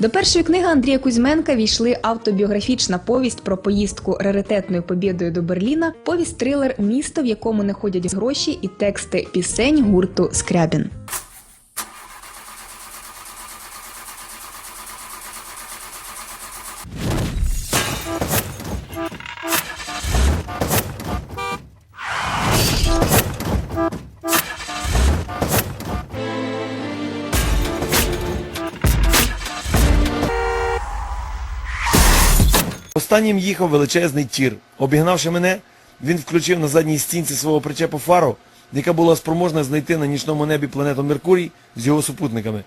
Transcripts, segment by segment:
До першої книги Андрія Кузьменка війшли автобіографічна повість про поїздку раритетною побєдою до Берліна, повість трилер Місто, в якому не ходять гроші, і тексти пісень гурту Скрябін. Останнім їхав величезний тір. Обігнавши мене, він включив на задній стінці свого причепу фару, яка була спроможна знайти на нічному небі планету Меркурій з його супутниками.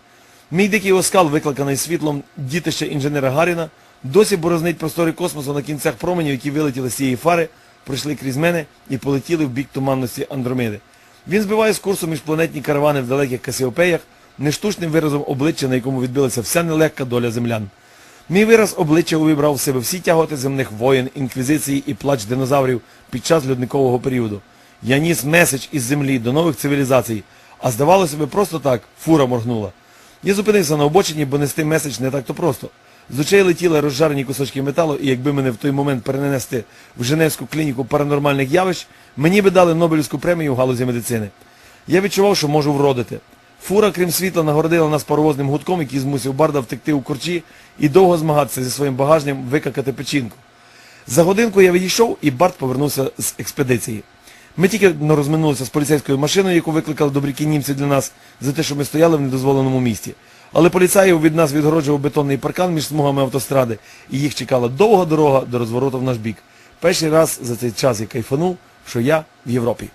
Мій дикий оскал, викликаний світлом дітища інженера Гаріна, досі борознить простори космосу на кінцях променів, які вилетіли з цієї фари, пройшли крізь мене і полетіли в бік туманності Андромеди. Він збиває з курсу міжпланетні каравани в далеких Касіопеях, нештучним виразом обличчя, на якому відбилася вся нелегка доля землян. Мій вираз обличчя увібрав в себе всі тяготи земних воєн, інквізиції і плач динозаврів під час льодникового періоду. Я ніс меседж із землі до нових цивілізацій, а здавалося би просто так, фура моргнула. Я зупинився на обочині, бо нести меседж не так-то просто. З очей летіли розжарені кусочки металу, і якби мене в той момент перенести в Женевську клініку паранормальних явищ, мені би дали Нобелівську премію в галузі медицини. Я відчував, що можу вродити. Фура, крім світла, нагородила нас паровозним гудком, який змусив Барда втекти у корчі і довго змагатися зі своїм багажням викакати печінку. За годинку я відійшов, і Барт повернувся з експедиції. Ми тільки ну, розминулися з поліцейською машиною, яку викликали добрякі німці для нас, за те, що ми стояли в недозволеному місці. Але поліцаїв від нас відгороджував бетонний паркан між смугами автостради, і їх чекала довга дорога до розвороту в наш бік. Перший раз за цей час я кайфанув, що я в Європі.